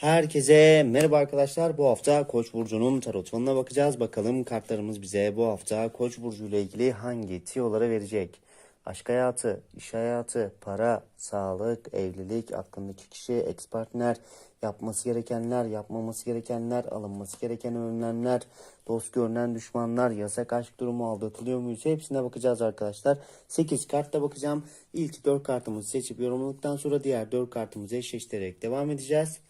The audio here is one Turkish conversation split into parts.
Herkese merhaba arkadaşlar. Bu hafta Koç burcunun tarot falına bakacağız. Bakalım kartlarımız bize bu hafta Koç burcu ile ilgili hangi tiyolara verecek? Aşk hayatı, iş hayatı, para, sağlık, evlilik, aklındaki kişi, ex partner, yapması gerekenler, yapmaması gerekenler, alınması gereken önlemler, dost görünen düşmanlar, yasak aşk durumu aldatılıyor muyuz? Hepsine bakacağız arkadaşlar. 8 kartta bakacağım. İlk 4 kartımızı seçip yorumladıktan sonra diğer 4 kartımızı eşleştirerek devam edeceğiz.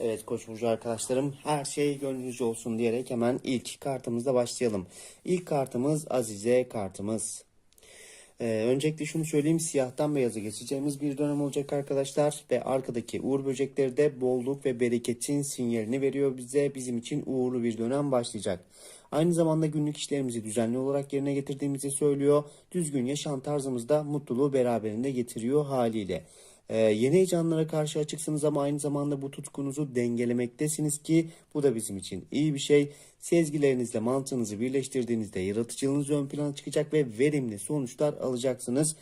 Evet Koç burcu arkadaşlarım her şey gönlünüzce olsun diyerek hemen ilk kartımızla başlayalım. İlk kartımız Azize kartımız. Ee, öncelikle şunu söyleyeyim siyahtan beyaza geçeceğimiz bir dönem olacak arkadaşlar ve arkadaki uğur böcekleri de bolluk ve bereketin sinyalini veriyor bize bizim için uğurlu bir dönem başlayacak. Aynı zamanda günlük işlerimizi düzenli olarak yerine getirdiğimizi söylüyor. Düzgün yaşam tarzımızda mutluluğu beraberinde getiriyor haliyle. Ee, yeni heyecanlara karşı açıksınız ama aynı zamanda bu tutkunuzu dengelemektesiniz ki bu da bizim için iyi bir şey. Sezgilerinizle mantığınızı birleştirdiğinizde yaratıcılığınız ön plana çıkacak ve verimli sonuçlar alacaksınız.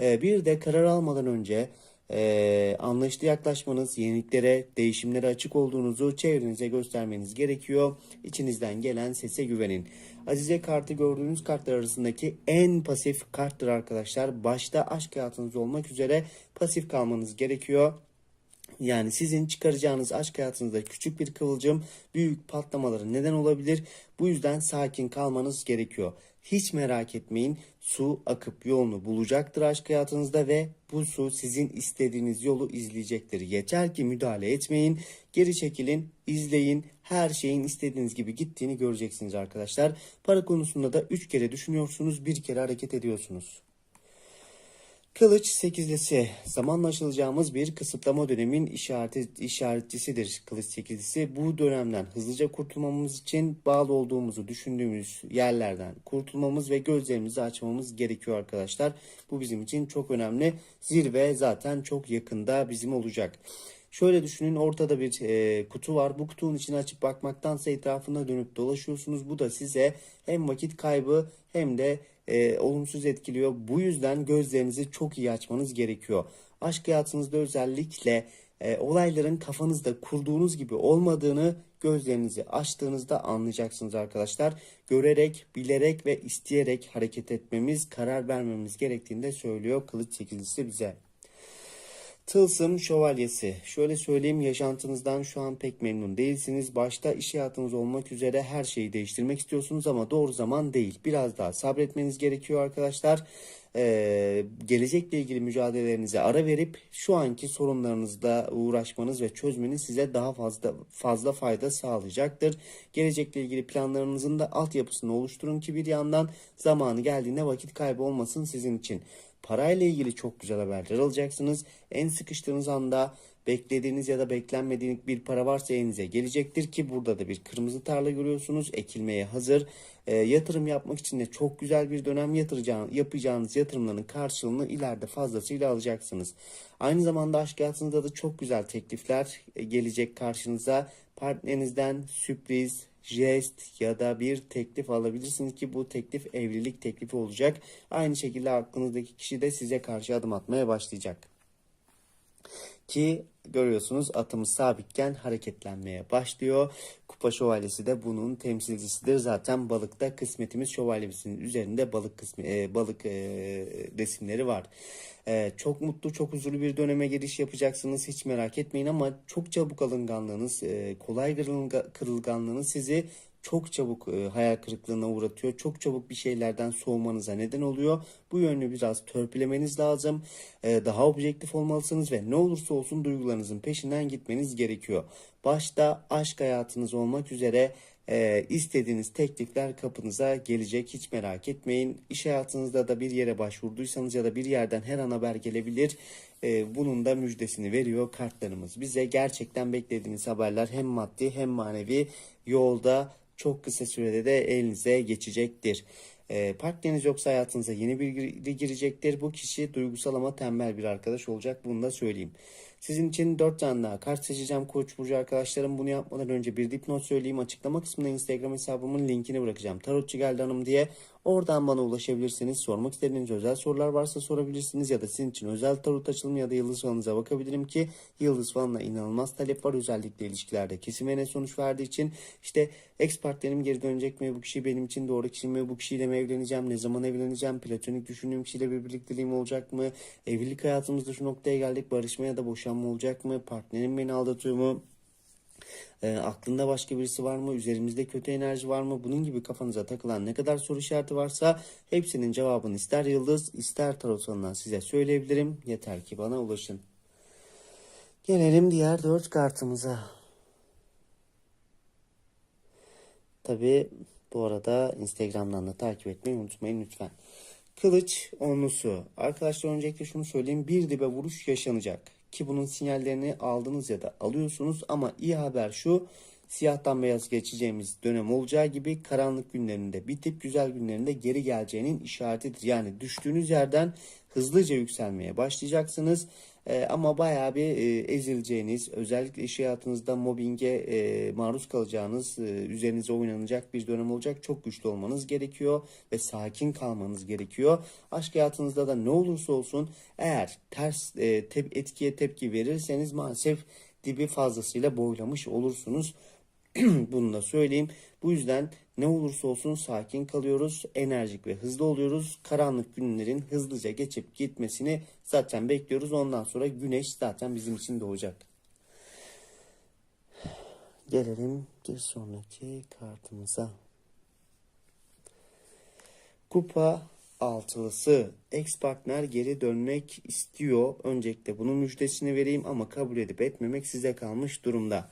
Ee, bir de karar almadan önce e, anlayışlı yaklaşmanız, yeniliklere, değişimlere açık olduğunuzu çevrenize göstermeniz gerekiyor. İçinizden gelen sese güvenin. Azize kartı gördüğünüz kartlar arasındaki en pasif karttır arkadaşlar. Başta aşk hayatınız olmak üzere pasif kalmanız gerekiyor. Yani sizin çıkaracağınız aşk hayatınızda küçük bir kıvılcım büyük patlamalara neden olabilir. Bu yüzden sakin kalmanız gerekiyor. Hiç merak etmeyin. Su akıp yolunu bulacaktır aşk hayatınızda ve bu su sizin istediğiniz yolu izleyecektir. Yeter ki müdahale etmeyin. Geri çekilin, izleyin. Her şeyin istediğiniz gibi gittiğini göreceksiniz arkadaşlar. Para konusunda da 3 kere düşünüyorsunuz, bir kere hareket ediyorsunuz. Kılıç sekizlisi zamanla aşılacağımız bir kısıtlama dönemin işareti, işaretçisidir kılıç sekizlisi. Bu dönemden hızlıca kurtulmamız için bağlı olduğumuzu düşündüğümüz yerlerden kurtulmamız ve gözlerimizi açmamız gerekiyor arkadaşlar. Bu bizim için çok önemli. Zirve zaten çok yakında bizim olacak. Şöyle düşünün ortada bir e, kutu var. Bu kutunun içini açıp bakmaktansa etrafında dönüp dolaşıyorsunuz. Bu da size hem vakit kaybı hem de e, olumsuz etkiliyor. Bu yüzden gözlerinizi çok iyi açmanız gerekiyor. Aşk hayatınızda özellikle e, olayların kafanızda kurduğunuz gibi olmadığını gözlerinizi açtığınızda anlayacaksınız arkadaşlar. Görerek, bilerek ve isteyerek hareket etmemiz, karar vermemiz gerektiğini de söylüyor Kılıç sekizlisi bize. Tılsım şövalyesi. Şöyle söyleyeyim yaşantınızdan şu an pek memnun değilsiniz. Başta iş hayatınız olmak üzere her şeyi değiştirmek istiyorsunuz ama doğru zaman değil. Biraz daha sabretmeniz gerekiyor arkadaşlar. Ee, gelecekle ilgili mücadelelerinize ara verip şu anki sorunlarınızla uğraşmanız ve çözmeniz size daha fazla fazla fayda sağlayacaktır. Gelecekle ilgili planlarınızın da altyapısını oluşturun ki bir yandan zamanı geldiğinde vakit kaybı olmasın sizin için. Parayla ilgili çok güzel haberler alacaksınız. En sıkıştığınız anda beklediğiniz ya da beklenmediğiniz bir para varsa elinize gelecektir ki burada da bir kırmızı tarla görüyorsunuz. Ekilmeye hazır. E, yatırım yapmak için de çok güzel bir dönem yatıracağınız, yapacağınız yatırımların karşılığını ileride fazlasıyla alacaksınız. Aynı zamanda aşk hayatınızda da çok güzel teklifler e, gelecek karşınıza. Partnerinizden sürpriz, jest ya da bir teklif alabilirsiniz ki bu teklif evlilik teklifi olacak. Aynı şekilde aklınızdaki kişi de size karşı adım atmaya başlayacak. Ki görüyorsunuz atımız sabitken hareketlenmeye başlıyor. Kupa şövalyesi de bunun temsilcisidir. Zaten balıkta kısmetimiz şövalyemizin üzerinde balık kısmı, e, balık e, resimleri var. E, çok mutlu, çok huzurlu bir döneme giriş yapacaksınız. Hiç merak etmeyin ama çok çabuk alınganlığınız, e, kolay kırılga, kırılganlığınız sizi çok çabuk e, hayal kırıklığına uğratıyor. Çok çabuk bir şeylerden soğumanıza neden oluyor. Bu yönünü biraz törpülemeniz lazım. E, daha objektif olmalısınız ve ne olursa olsun duygularınızın peşinden gitmeniz gerekiyor. Başta aşk hayatınız olmak üzere Ee, istediğiniz teklifler kapınıza gelecek. Hiç merak etmeyin. İş hayatınızda da bir yere başvurduysanız ya da bir yerden her an haber gelebilir. Ee, bunun da müjdesini veriyor kartlarımız. Bize gerçekten beklediğiniz haberler hem maddi hem manevi yolda çok kısa sürede de elinize geçecektir. E, partneriniz yoksa hayatınıza yeni biri girecektir. Bu kişi duygusal ama tembel bir arkadaş olacak. Bunu da söyleyeyim. Sizin için 4 tane daha kart seçeceğim Koç burcu arkadaşlarım. Bunu yapmadan önce bir dipnot söyleyeyim. Açıklama kısmında Instagram hesabımın linkini bırakacağım. Tarotçu geldi hanım diye. Oradan bana ulaşabilirsiniz. Sormak istediğiniz özel sorular varsa sorabilirsiniz. Ya da sizin için özel tarot açılımı ya da yıldız falanıza bakabilirim ki yıldız falanla inanılmaz talep var. Özellikle ilişkilerde kesin ve net sonuç verdiği için işte ex partnerim geri dönecek mi? Bu kişi benim için doğru kişi mi? Bu kişiyle mi evleneceğim? Ne zaman evleneceğim? Platonik düşündüğüm kişiyle bir birlikteliğim olacak mı? Evlilik hayatımızda şu noktaya geldik. Barışma ya da boşanma olacak mı? Partnerim beni aldatıyor mu? E, aklında başka birisi var mı? Üzerimizde kötü enerji var mı? Bunun gibi kafanıza takılan ne kadar soru işareti varsa hepsinin cevabını ister yıldız ister tarot size söyleyebilirim. Yeter ki bana ulaşın. Gelelim diğer dört kartımıza. Tabi bu arada Instagram'dan da takip etmeyi unutmayın lütfen. Kılıç onlusu. Arkadaşlar öncelikle şunu söyleyeyim. Bir dibe vuruş yaşanacak. Ki bunun sinyallerini aldınız ya da alıyorsunuz. Ama iyi haber şu. Siyahtan beyaz geçeceğimiz dönem olacağı gibi karanlık günlerinde bitip güzel günlerinde geri geleceğinin işaretidir. Yani düştüğünüz yerden hızlıca yükselmeye başlayacaksınız. Ee, ama bayağı bir e, ezileceğiniz, özellikle iş hayatınızda mobbinge e, maruz kalacağınız, e, üzerinize oynanacak bir dönem olacak. Çok güçlü olmanız gerekiyor ve sakin kalmanız gerekiyor. Aşk hayatınızda da ne olursa olsun eğer ters e, tep, etkiye tepki verirseniz maalesef dibi fazlasıyla boylamış olursunuz. Bunu da söyleyeyim. Bu yüzden ne olursa olsun sakin kalıyoruz, enerjik ve hızlı oluyoruz. Karanlık günlerin hızlıca geçip gitmesini zaten bekliyoruz. Ondan sonra güneş zaten bizim için doğacak. Gelelim bir sonraki kartımıza. Kupa altılısı. Ex partner geri dönmek istiyor. Öncelikle bunun müjdesini vereyim ama kabul edip etmemek size kalmış durumda.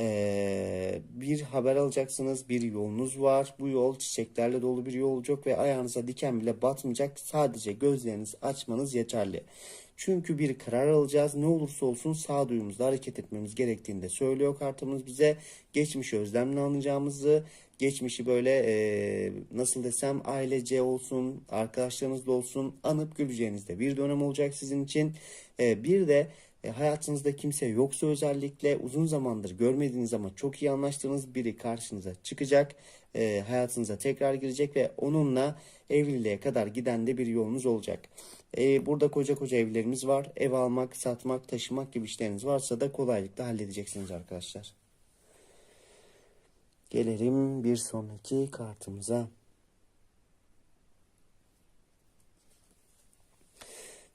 Ee, bir haber alacaksınız, bir yolunuz var. Bu yol çiçeklerle dolu bir yol olacak ve ayağınıza diken bile batmayacak. Sadece gözlerinizi açmanız yeterli. Çünkü bir karar alacağız. Ne olursa olsun sağduyumuzla hareket etmemiz gerektiğini de söylüyor kartımız bize. Geçmişi özlemle anlayacağımızı, geçmişi böyle e, nasıl desem ailece olsun, arkadaşlarınızla olsun anıp güleceğinizde bir dönem olacak sizin için. E, bir de e, hayatınızda kimse yoksa özellikle uzun zamandır görmediğiniz ama çok iyi anlaştığınız biri karşınıza çıkacak. E, hayatınıza tekrar girecek ve onunla evliliğe kadar giden de bir yolunuz olacak. E, burada koca koca evlerimiz var. Ev almak, satmak, taşımak gibi işleriniz varsa da kolaylıkla halledeceksiniz arkadaşlar. Gelelim bir sonraki kartımıza.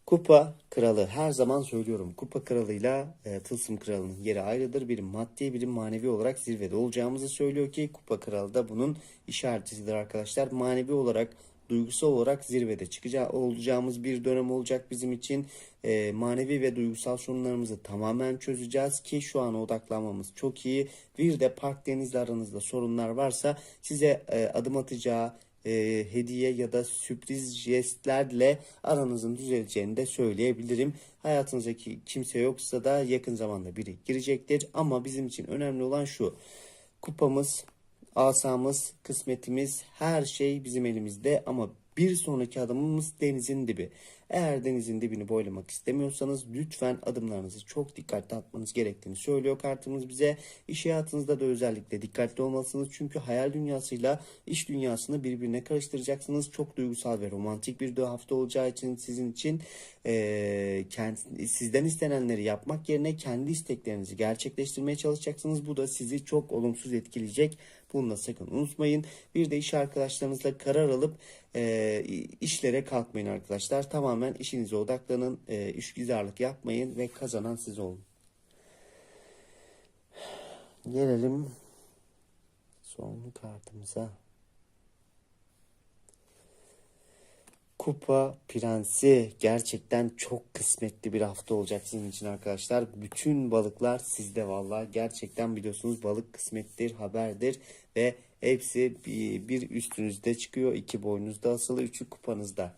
Kupa kralı her zaman söylüyorum. Kupa kralıyla e, tılsım kralının yeri ayrıdır. Biri maddi biri manevi olarak zirvede olacağımızı söylüyor ki kupa kralı da bunun işaretidir arkadaşlar. Manevi olarak duygusal olarak zirvede çıkacağı olacağımız bir dönem olacak bizim için. E, manevi ve duygusal sorunlarımızı tamamen çözeceğiz ki şu an odaklanmamız çok iyi. Bir de partnerinizle aranızda sorunlar varsa size e, adım atacağı e, hediye ya da sürpriz jestlerle aranızın düzeleceğini de söyleyebilirim. Hayatınızdaki kimse yoksa da yakın zamanda biri girecektir. Ama bizim için önemli olan şu. Kupamız, asamız, kısmetimiz her şey bizim elimizde ama bir sonraki adımımız denizin dibi. Eğer denizin dibini boylamak istemiyorsanız lütfen adımlarınızı çok dikkatli atmanız gerektiğini söylüyor kartımız bize. İş hayatınızda da özellikle dikkatli olmalısınız. Çünkü hayal dünyasıyla iş dünyasını birbirine karıştıracaksınız. Çok duygusal ve romantik bir hafta olacağı için sizin için e, kendi, sizden istenenleri yapmak yerine kendi isteklerinizi gerçekleştirmeye çalışacaksınız. Bu da sizi çok olumsuz etkileyecek. Bunu da sakın unutmayın. Bir de iş arkadaşlarınızla karar alıp e, işlere kalkmayın arkadaşlar. Tamamen işinize odaklanın. E, işgüzarlık yapmayın ve kazanan siz olun. Gelelim son kartımıza. Kupa Prensi gerçekten çok kısmetli bir hafta olacak sizin için arkadaşlar. Bütün balıklar sizde vallahi gerçekten biliyorsunuz balık kısmettir, haberdir ve hepsi bir, bir üstünüzde çıkıyor, iki boynuzda asılı, üçü kupanızda.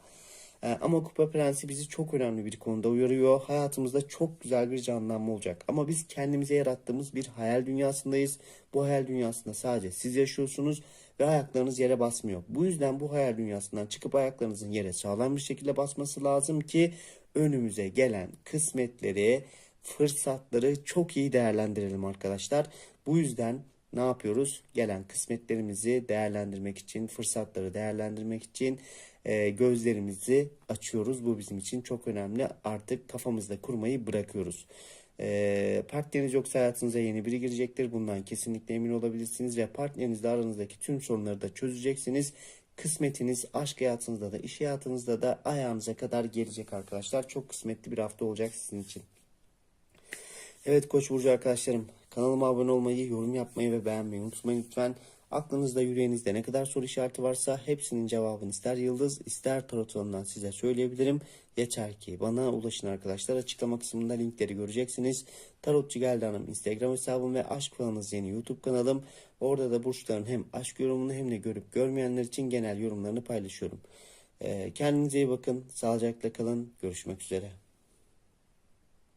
Ee, ama Kupa Prensi bizi çok önemli bir konuda uyarıyor. Hayatımızda çok güzel bir canlanma olacak. Ama biz kendimize yarattığımız bir hayal dünyasındayız. Bu hayal dünyasında sadece siz yaşıyorsunuz ve ayaklarınız yere basmıyor. Bu yüzden bu hayal dünyasından çıkıp ayaklarınızın yere sağlam bir şekilde basması lazım ki önümüze gelen kısmetleri, fırsatları çok iyi değerlendirelim arkadaşlar. Bu yüzden ne yapıyoruz? Gelen kısmetlerimizi değerlendirmek için, fırsatları değerlendirmek için e, gözlerimizi açıyoruz. Bu bizim için çok önemli. Artık kafamızda kurmayı bırakıyoruz. E, partneriniz yoksa hayatınıza yeni biri girecektir. Bundan kesinlikle emin olabilirsiniz ve partnerinizle aranızdaki tüm sorunları da çözeceksiniz. Kısmetiniz aşk hayatınızda da iş hayatınızda da ayağınıza kadar gelecek arkadaşlar. Çok kısmetli bir hafta olacak sizin için. Evet Koç burcu arkadaşlarım kanalıma abone olmayı, yorum yapmayı ve beğenmeyi unutmayın lütfen. Aklınızda yüreğinizde ne kadar soru işareti varsa hepsinin cevabını ister yıldız ister tarot alanından size söyleyebilirim. Yeter ki bana ulaşın arkadaşlar. Açıklama kısmında linkleri göreceksiniz. Tarotçu Geldi Hanım Instagram hesabım ve Aşk Falanız yeni YouTube kanalım. Orada da burçların hem aşk yorumunu hem de görüp görmeyenler için genel yorumlarını paylaşıyorum. Ee, kendinize iyi bakın. Sağlıcakla kalın. Görüşmek üzere.